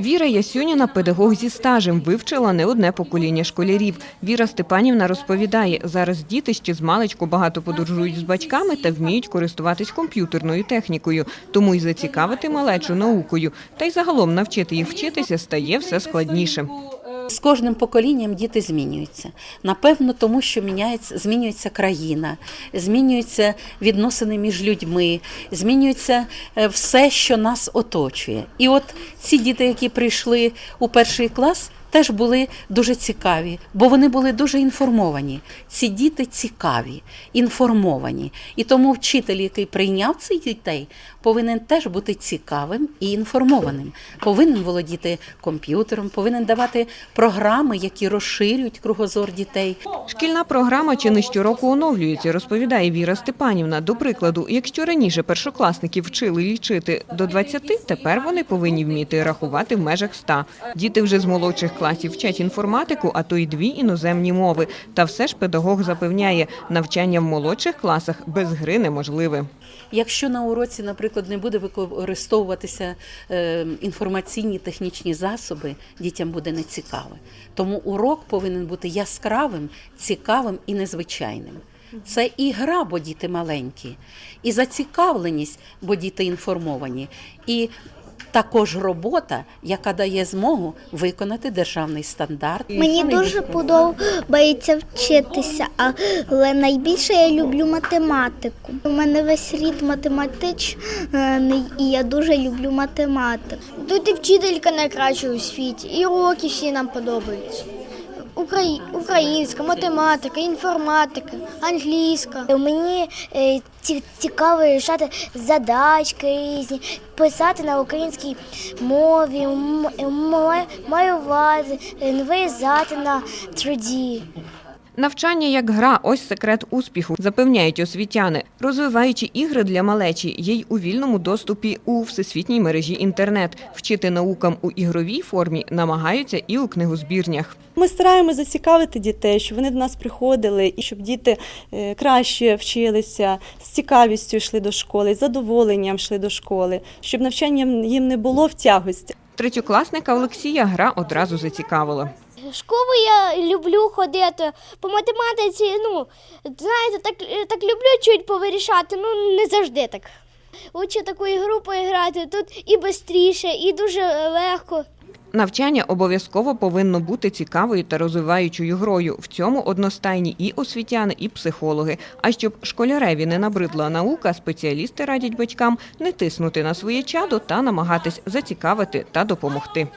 Віра Ясюніна – педагог зі стажем, вивчила не одне покоління школярів. Віра Степанівна розповідає, зараз діти ще з маличку багато подорожують з батьками та вміють користуватись комп'ютерною технікою, тому й зацікавити малечу наукою. Та й загалом навчити їх вчитися стає все складніше. З кожним поколінням діти змінюються. Напевно, тому що міняється, змінюється країна, змінюються відносини між людьми, змінюється е, все, що нас оточує. І от ці діти, які прийшли у перший клас, теж були дуже цікаві, бо вони були дуже інформовані. Ці діти цікаві, інформовані. І тому вчитель, який прийняв цих дітей, повинен теж бути цікавим і інформованим. Повинен володіти комп'ютером, повинен давати програми, які розширюють кругозор дітей. Шкільна програма чи не щороку оновлюється, розповідає Віра Степанівна. До прикладу, якщо раніше першокласники вчили лічити до 20, тепер вони повинні вміти рахувати в межах 100. Діти вже з молодших класів вчать інформатику, а то й дві іноземні мови. Та все ж педагог запевняє, навчання в молодших класах без гри неможливе. Якщо на уроці, наприклад, не буде використовуватися е, інформаційні технічні засоби, дітям буде нецікаво. Тому урок повинен бути яскравим, цікавим і незвичайним. Це і гра, бо діти маленькі, і зацікавленість, бо діти інформовані, і також робота, яка дає змогу виконати державний стандарт. Мені дуже подобається вчитися, але найбільше я люблю математику. У мене весь рід математичний, і я дуже люблю математику. Тут і вчителька найкраща у світі, і уроки всі нам подобаються. Украї... Українська, математика, інформатика, англійська. Мені е, цікаво рішати задачки різні, писати на українській мові, малювати, е, вирізати на труді. Навчання як гра – ось секрет успіху, запевняють освітяни. Розвиваючи ігри для малечі, є й у вільному доступі у всесвітній мережі інтернет. Вчити наукам у ігровій формі намагаються і у книгозбірнях. Ми стараємося зацікавити дітей, щоб вони до нас приходили і щоб діти е, краще вчилися, з цікавістю йшли до школи, з задоволенням йшли до школи, щоб навчання їм не було в тягості. Третьокласника Олексія гра одразу зацікавила. Школу я люблю ходити. По математиці, ну, знаєте, так, так люблю чуть повирішати, ну не завжди так. Лучше таку ігру поіграти, тут і швидше, і дуже легко. Навчання обов'язково повинно бути цікавою та розвиваючою грою. В цьому одностайні і освітяни, і психологи. А щоб школяреві не набридла наука, спеціалісти радять батькам не тиснути на своє чадо та намагатись зацікавити та допомогти.